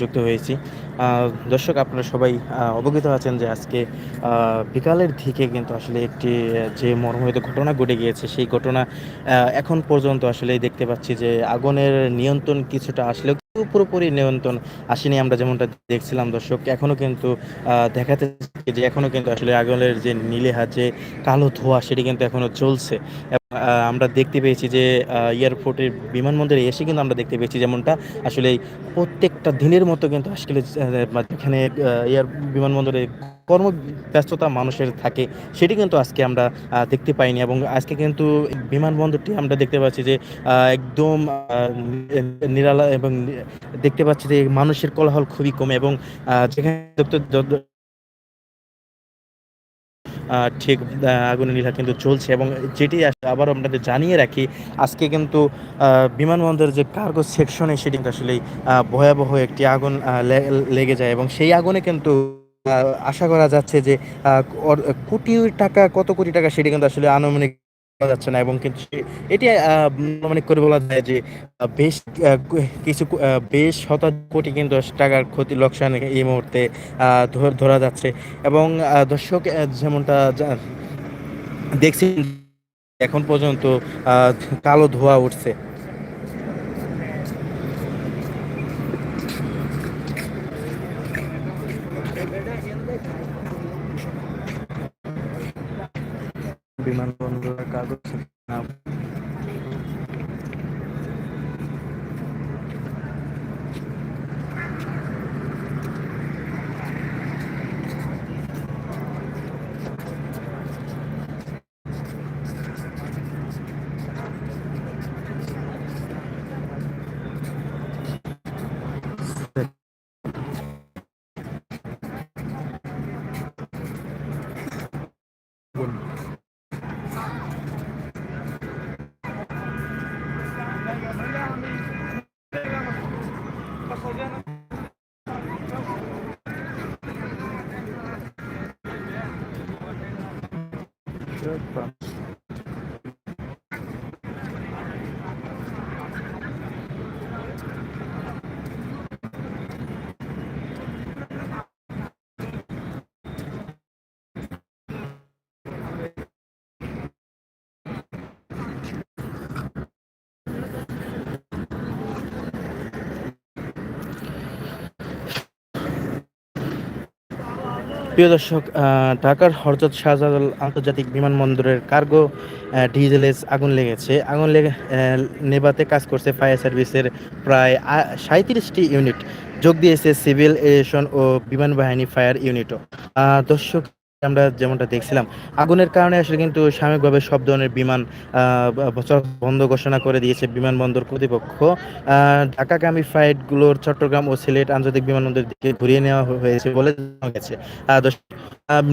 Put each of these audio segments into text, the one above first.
যুক্ত হয়েছি। দর্শক, আপনারা সবাই অবগত আছেন যে আজকে বিকালের দিকে কিন্তু আসলে একটি, যে মর্মাহত ঘটনা ঘটে গিয়েছে, সেই ঘটনা এখন পর্যন্ত আসলে দেখতে পাচ্ছি যে আগুনের নিয়ন্ত্রণ কিছুটা আসলেও পুরোপুরি নিয়ন্ত্রণ আসেনি আমরা যেমনটা দেখছিলাম দর্শক। এখনও কিন্তু দেখাতে যে এখনও কিন্তু আসলে আগুনের যে নীলেহা যে কালো ধোঁয়া, সেটি কিন্তু এখনও চলছে আমরা দেখতে পেয়েছি যে এয়ারপোর্টের বিমানবন্দরে এসে কিন্তু আমরা দেখতে পেয়েছি যেমনটা আসলে প্রত্যেকটা দিনের মতো কিন্তু আসলে আহ, এখানে এয়ার বিমানবন্দরে কর্মব্যস্ততা মানুষের থাকে সেটি কিন্তু আজকে আমরা দেখতে পাইনি এবং আজকে কিন্তু বিমানবন্দরটি আমরা দেখতে পাচ্ছি যে একদম নিরালা এবং দেখতে পাচ্ছি যে মানুষের কোলাহল খুবই কমে এবং যেখানে ঠিক আগুনের নীলা কিন্তু চলছে এবং যেটি আবার আপনাদের জানিয়ে রাখি, আজকে কিন্তু বিমানবন্দরের যে কার্গো সেকশনে সেটি কিন্তু আসলে ভয়াবহ একটি আগুন লেগে যায় এবং সেই আগুনে কিন্তু আশা করা যাচ্ছে যে কোটি টাকা, কত কোটি টাকা সেটি কিন্তু আসলে আনুমানিক যাচ্ছে না এবং কিন্তু এটি মানে করে বলা যায় যে বেশ কিছু বেশ শতাধিক কোটি কিন্তু টাকার ক্ষতি লোকসান এই মুহূর্তে ধরা যাচ্ছে। এবং দর্শক যেমনটা দেখছি এখন পর্যন্ত কালো ধোয়া উঠছে। বিমানবন্দরের কাগজ প্রিয় দর্শক ঢাকার হরজত শাহজালাল আন্তর্জাতিক বিমানবন্দরের কার্গো ডিজেলেস আগুন লেগেছে। আগুন লেগে নেবাতে কাজ করছে ফায়ার সার্ভিসের প্রায় সাঁত্রিশটি ইউনিট। যোগ দিয়েছে সিভিল এভিয়েশন ও বিমান বাহিনী ফায়ার ইউনিটও। দর্শক আমরা যেমনটা দেখছিলাম, আগুনের কারণে আসলে কিন্তু সাময়িকভাবে সব ধরনের বিমান বন্ধ ঘোষণা করে দিয়েছে বিমানবন্দর কর্তৃপক্ষ। ঢাকাগামী ফ্লাইটগুলোর চট্টগ্রাম ও সিলেট আন্তর্জাতিক বিমানবন্দর দিকে ঘুরিয়ে নেওয়া হয়েছে বলে জানা গেছে।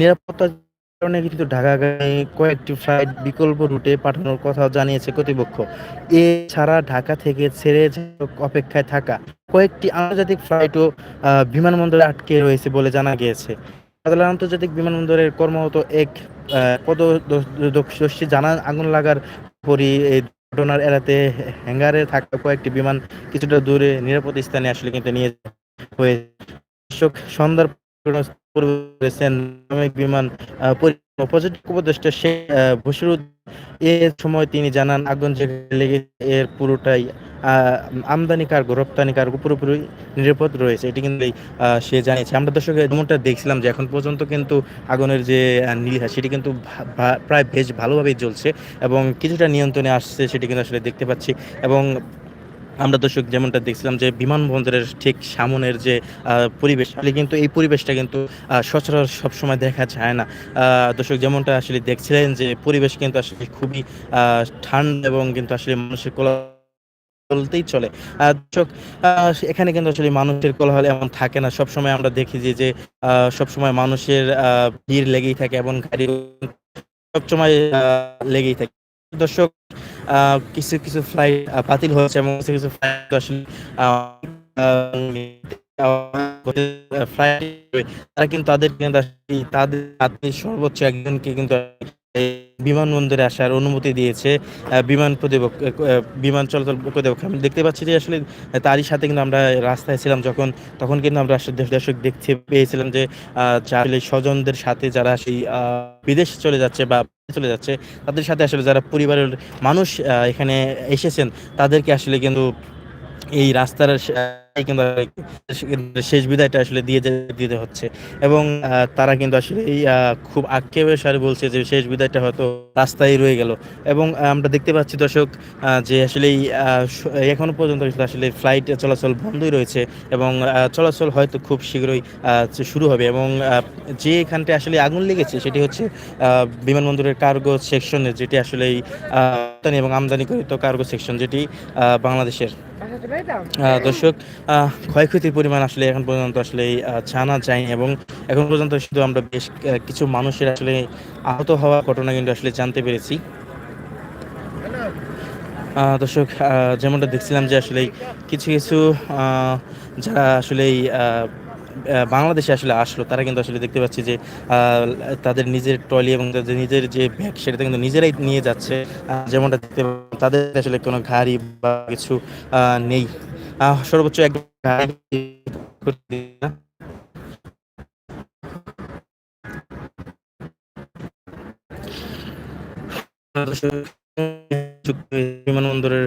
নিরাপত্তার কারণে কিন্তু ঢাকাগামী কয়েকটি ফ্লাইট বিকল্প রুটে পাঠানোর কথা জানিয়েছে কর্তৃপক্ষ। এছাড়া ঢাকা থেকে ছেড়ে অপেক্ষায় থাকা কয়েকটি আন্তর্জাতিক ফ্লাইটও বিমানবন্দরে আটকে রয়েছে বলে জানা গিয়েছে। শাহজালাল আন্তর্জাতিক বিমানবন্দরের কর্মরত এক পদদর্শী জানান আগুন লাগার পরই এই ঘটনার এড়াতে হ্যাঙ্গারে থাকা কয়েকটি বিমান কিছুটা দূরে নিরাপদ স্থানে আসলে কিন্তু নিয়ে হয়ে সন্ধ্যার বিমান পর্যটক উপদেষ্টা শেখ বশিরুদ এর সময় তিনি জানান, আগুন লেগে এর পুরোটাই আমদানি কার্গো, রপ্তানি কার্গো পুরোপুরি নিরাপদ রয়েছে, এটি কিন্তু সে জানিয়েছে। আমরা দর্শক যেমনটা দেখছিলাম যে এখন পর্যন্ত কিন্তু আগুনের যে নীলিহা, সেটি কিন্তু প্রায় বেশ ভালোভাবেই জ্বলছে এবং কিছুটা নিয়ন্ত্রণে আসছে, সেটি কিন্তু আসলে দেখতে পাচ্ছি। এবং আমরা দর্শক, যেমনটা দেখছিলাম যে বিমানবন্দরের ঠিক সামনের যে পরিবেশ, আসলে কিন্তু এই পরিবেশটা কিন্তু সচরাচর সবসময় দেখা যায় না। দর্শক, যেমনটা আসলে দেখছিলেন যে পরিবেশ কিন্তু আসলে খুবই ঠান্ডা এবং কিন্তু আসলে মানুষের কোলা বলতেই চলে। দর্শক এখানে কিন্তু আসলে মানুষের কোলাহল এমন থাকে না। সবসময় আমরা দেখি যে যে সবসময় মানুষের ভিড় লেগেই থাকে এবং গাড়ি সবসময় লেগেই থাকে। দর্শক কিছু কিছু ফ্লাইট বাতিল হয়েছে এবং কিছু কিছু ফ্লাইট আসলে ফ্লাইট তারা কিন্তু তাদের তাদের সর্বোচ্চ একজনকে কিন্তু বিমানবন্দরে আসার অনুমতি দিয়েছে বিমান প্রতিপক্ষ বিমান চলাচল কর্তৃপক্ষ আমি দেখতে পাচ্ছি যে আসলে তারই সাথে কিন্তু আমরা রাস্তায় ছিলাম যখন, তখন কিন্তু আমরা আসলে দর্শক দেখতে পেয়েছিলাম যে আসলে স্বজনদের সাথে যারা সেই বিদেশ চলে যাচ্ছে বা চলে যাচ্ছে, তাদের সাথে আসলে যারা পরিবারের মানুষ এখানে এসেছেন, তাদেরকে আসলে কিন্তু এই রাস্তার শেষ বিদায়টা আসলে দিয়ে দিতে হচ্ছে। এবং তারা কিন্তু আসলে এই খুব আক্ষেপের সারে বলছে যে শেষ বিদায়টা হয়তো রাস্তায় রয়ে গেল। এবং আমরা দেখতে পাচ্ছি দর্শক যে আসলে এখনও পর্যন্ত আসলে ফ্লাইট চলাচল বন্ধই রয়েছে এবং চলাচল হয়তো খুব শীঘ্রই শুরু হবে এবং যে এখানটা আসলে আগুন লেগেছে সেটি হচ্ছে বিমানবন্দরের কার্গো সেকশনে যেটি আসলে এবং আমদানিকৃত কার্গো সেকশন যেটি বাংলাদেশের। দর্শক ক্ষয়ক্ষতির পরিমাণ আসলে এখন পর্যন্ত আসলে জানা যায়নি এবং এখন পর্যন্ত শুধু আমরা বেশ কিছু মানুষের আসলে আহত হওয়ার ঘটনা কিন্তু আসলে জানতে পেরেছি। দর্শক যেমনটা দেখছিলাম যে আসলে কিছু কিছু যারা আসলে বাংলাদেশে আসলে আসলো, তারা কিন্তু আসলে দেখতে পাচ্ছি যে তাদের নিজের ট্রলি এবং তাদের নিজের যে ব্যাগ, সেটা কিন্তু নিজেরাই নিয়ে যাচ্ছে। যেমনটা দেখতে তাদের আসলে কোনো গাড়ি বা কিছু নেই। সর্বোচ্চ এক বিমানবন্দরের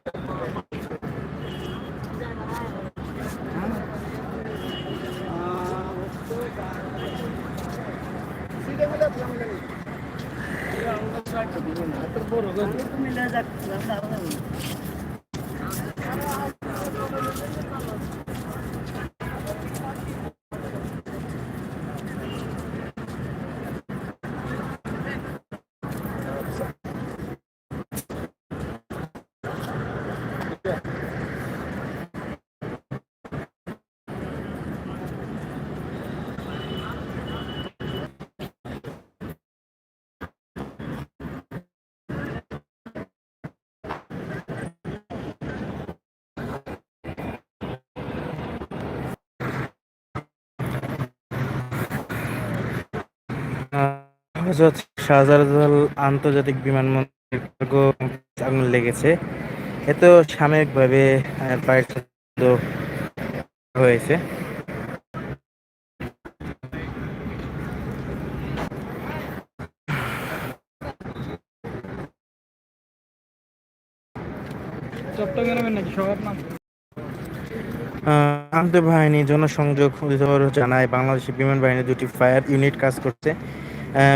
बरोबर. হজরত শাহজালাল আন্তর্জাতিক বিমানবন্দর আগুন লেগেছে। এত সাময়িকভাবে হয়েছে। চট্টগ্রামের নাকি সবার নাম? আন্তঃবাহিনী জনসংযোগ অধিদপ্তর জানায় বাংলাদেশের বিমান বাহিনী দুটি ফায়ার ইউনিট কাজ করছে।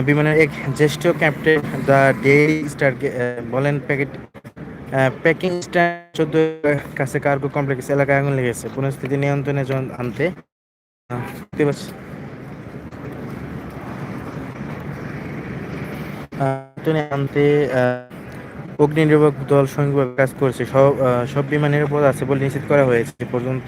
বিমানের এক জ্যেষ্ঠ ক্যাপ্টেন দ্য ডেইলি স্টার বলেন, প্যাকেট প্যাকিং স্ট্যান্ড চোদ্দ কাছে কার্গো কমপ্লেক্স এলাকায় আগুন লেগেছে। পরিস্থিতি নিয়ন্ত্রণে আনতে আনতে অগ্নি নির্বাপক দল সঙ্গীভাবে কাজ করছে। সব সব বিমান নিরাপদ আছে বলে নিশ্চিত করা হয়েছে। পর্যন্ত